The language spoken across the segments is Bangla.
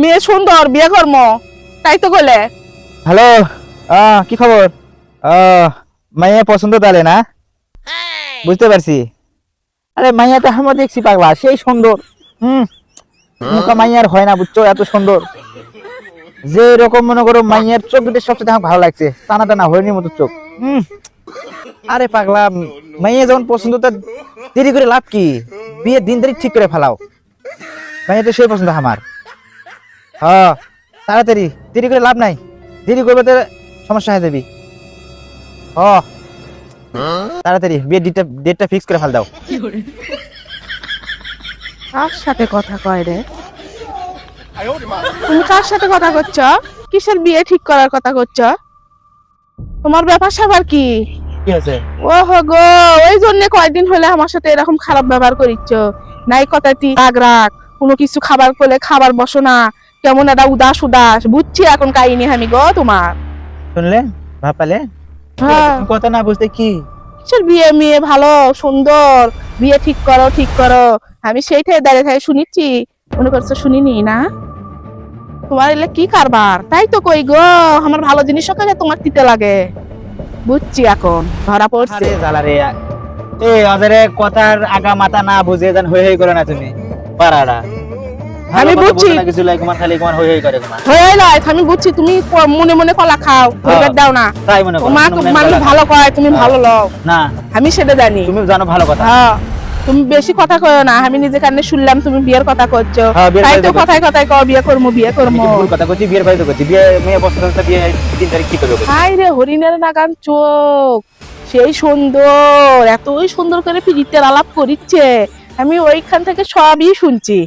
মেয়ে সুন্দর, বিয়ে তাই তো হ্যালো কি খবর? মাইয়া পছন্দ না? বুঝতে পারছি। আরে দেখছি পাগলা, সেই সুন্দর। মুখা মাইয়ার হয় না, বুঝছ? এত সুন্দর। যে রকম মনে করো মাইয়ার চোখ দুটো সবচেয়ে আমার ভালো লাগছে, টানা টানা হরিণীর মতো চোখ। হুম। আরে পাগলা, মাইয়া যখন পছন্দ তার দেরি করে লাভ কি? বিয়ের দিন তারিখ ঠিক করে ফেলাও। মাইয়া তো সেই পছন্দ আমার। হ্যাঁ তাড়াতাড়ি দেরি করে লাভ নাই। দেরি করবে তো সমস্যা হয়ে যাবি। ও তাড়াতাড়ি বিয়ের ডেটটা ডেটটা ফিক্স করে ফেল দাও। কার? সাথে কথা কয় রে? তুমি কার সাথে কথা করছ? কিসের বিয়ে ঠিক করার কথা করছ? তোমার ব্যাপার স্যাপার কি? কি হয়েছে? ও হো গো ওই জন্য কয়দিন হলে আমার সাথে এরকম খারাপ ব্যবহার করিচ্ছ। নাই কথাটি রাগ রাগ। কোনো কিছু খাবার করলে খাবার বসো না। কেমন একটা উদাস উদাস। বুঝছি এখন কাহিনী আমি গো তোমার। শুনলে? ভাপালে হ্যাঁ। কথা না বুঝতে কি? কিসের বিয়ে মেয়ে? ভালো সুন্দর। বিয়ে ঠিক করো ঠিক করো। আমি সেইটাই দাঁড়িয়ে থাকে শুনিছি মনে করছ শুনিনি না? তোমার এলে কি কারবার? তাই তো কই গো আমার ভালো জিনিস সকালে তোমার দিতে লাগে। বুঝছি এখন ধরা পড়ছে। আরে জ্বালা রে। এ ওদের কথার আগা মাথা না বুঝে জান হই হই করে না তুমি। পারাড়া আমি বুঝছি। হয়ে আমি বুঝছি তুমি মনে মনে কলা খাও ভেবের দাও না। মনে মানুষ ভালো কয় তুমি ভালো লও। না। আমি সেটা জানি। তুমি জানো ভালো কথা। হ্যাঁ তুমি বেশি কথা কয় না আমি নিজে কানে শুনলাম তুমি বিয়ের কথা করছ হ্যাঁ, তাই তো কথায় কথায় কও বিয়ে করব বিয়ে ভুল কথা করছি বিয়ের বাড়িতে করছি বিয়ে মেয়ে পছন্দ হচ্ছে বিয়ে দিন তারিখ কি করবে হাই রে হরিণের নাগান চোখ। সেই সুন্দর এতই সুন্দর করে পিড়িতের আলাপ করিচ্ছে। আমি ওইখান থেকে সবই শুনছি।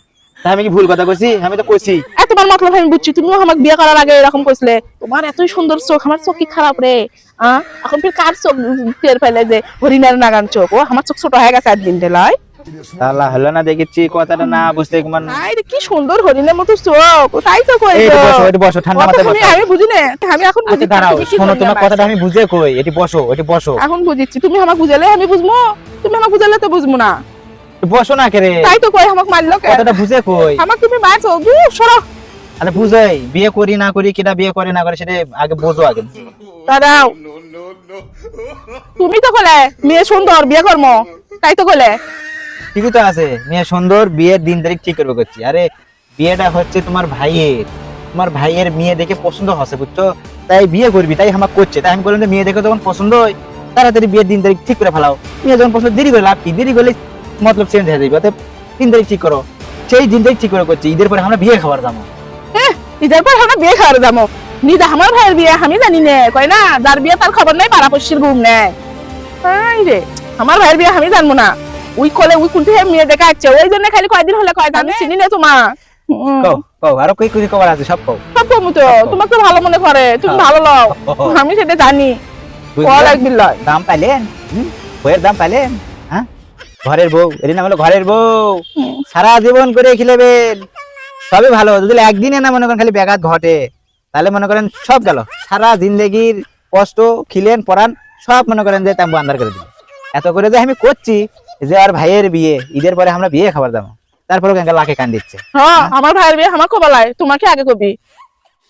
আমি কি ভুল কথা কইছি? আমি তো কইছি। এ তোমার মতলব আমি বুঝছি। তুমিও আমাকে বিয়ে করার আগে এরকম কইছিলে। তোমার এতই সুন্দর চোখ আমার চোখ কি খারাপ রে? আহ এখন ফির কার চোখ টের পেলে যে হরিণের নাগান চোখ? ও আমার চোখ ছোট হয়ে গেছে একদিন ঢেলায় আল্লাহ হলো না দেখেছি কথাটা না বুঝতে কেমন হাই রে কি সুন্দর হরিণের মতো চোখ। তাই তো কই এই বসো এটি বসো ঠান্ডা মাথায় আমি বসো। আমি বুঝি না আমি এখন বুঝি। আচ্ছা দাঁড়াও শোনো তোমার কথাটা আমি বুঝে কই এটি বসো এটি বসো। এখন বুঝিচ্ছি তুমি আমাকে বুঝালে আমি বুঝব তুমি আমাকে বুঝালে তো বুঝব না। বসো না কেরে তাই তো কই আমাকে মারলো কে? কথাটা বুঝে কই? আমাকে তুমি মারছো দু সরো। আরে বুঝাই বিয়ে করি না করি কিটা বিয়ে করে না করে সেটা আগে বোঝো আগে। দাঁড়াও তুমি তো কলে মেয়ে সুন্দর বিয়ে কর্ম। তাই তো কলে। ঠিকই তো আছে মেয়ে সুন্দর বিয়ের দিন তারিখ ঠিক করবে করছি। আরে বিয়েটা হচ্ছে তোমার ভাইয়ের। তোমার ভাইয়ের মেয়ে দেখে পছন্দ হচ্ছে বুঝছ? তাই বিয়ে করবি তাই আমার করছে। তাই আমি বললাম যে মেয়ে দেখে যখন পছন্দ হয় তাড়াতাড়ি বিয়ের দিন তারিখ ঠিক করে ফেলাও। মেয়ে যখন পছন্দ দেরি করে লাভ কি? দেরি করলে মতলব চেঞ্জ হয়ে যাবে অতএব দিন তারিখ ঠিক করো সেই দিন ঠিক করে করছি ঈদের পরে আমরা বিয়ে খাবার যাব নিজের পর আমরা বিয়ে খাওয়ার যাব নিজে আমার ভাইয়ের বিয়ে আমি জানি নে কয় না যার বিয়ে তার খবর নাই পাড়া পশ্চির ঘুম নেয় রে আমার ভাইয়ের বিয়ে আমি জানব না উই কলে কুলতে মেয়ে দেখা যাচ্ছে ওই জন্য খালি কয়দিন হলে কয় আমি চিনি না তোমার আরও কই খবর আছে সব কও সব কমু তো তোমাকে তো ভালো মনে করে তুমি। ভালো লও আমি সেটা জানি দাম পাইলেন? বইয়ের দাম পাইলেন ঘরের বউ এর নাম হলো ঘরের বউ। সারা জীবন করে খেলেবেন সবই ভালো যদি একদিনে না মনে করেন খালি ব্যাঘাত ঘটে তাহলে মনে করেন সব গেল। সারা জিন্দগির কষ্ট খিলেন পরান সব মনে করেন যে তাম্বু আন্দার করে দিল। এত করে যে আমি করছি যে আর ভাইয়ের বিয়ে ঈদের পরে আমরা বিয়ে খাবার দাম। তারপরে কেন লাখে কান দিচ্ছে। হ্যাঁ আমার ভাইয়ের বিয়ে আমার কবালাই তোমাকে আগে কবি?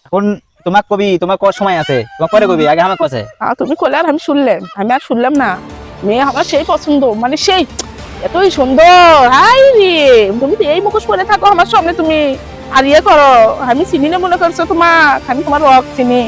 এখন তোমার কবি তোমার কত সময় আছে। তোমার পরে কবি আগে আমার কছে। তুমি কলে আর আমি শুনলাম আমি আর শুনলাম না। মেয়ে আমার সেই পছন্দ মানে সেই এতই সুন্দর। হাই রে, তুমি তো এই মুখোশ পরে থাকো, আমার সামনে তুমি আর ইয়ে করো। আমি চিনি না মনে করছ তোমার আমি তোমার রক চিনি।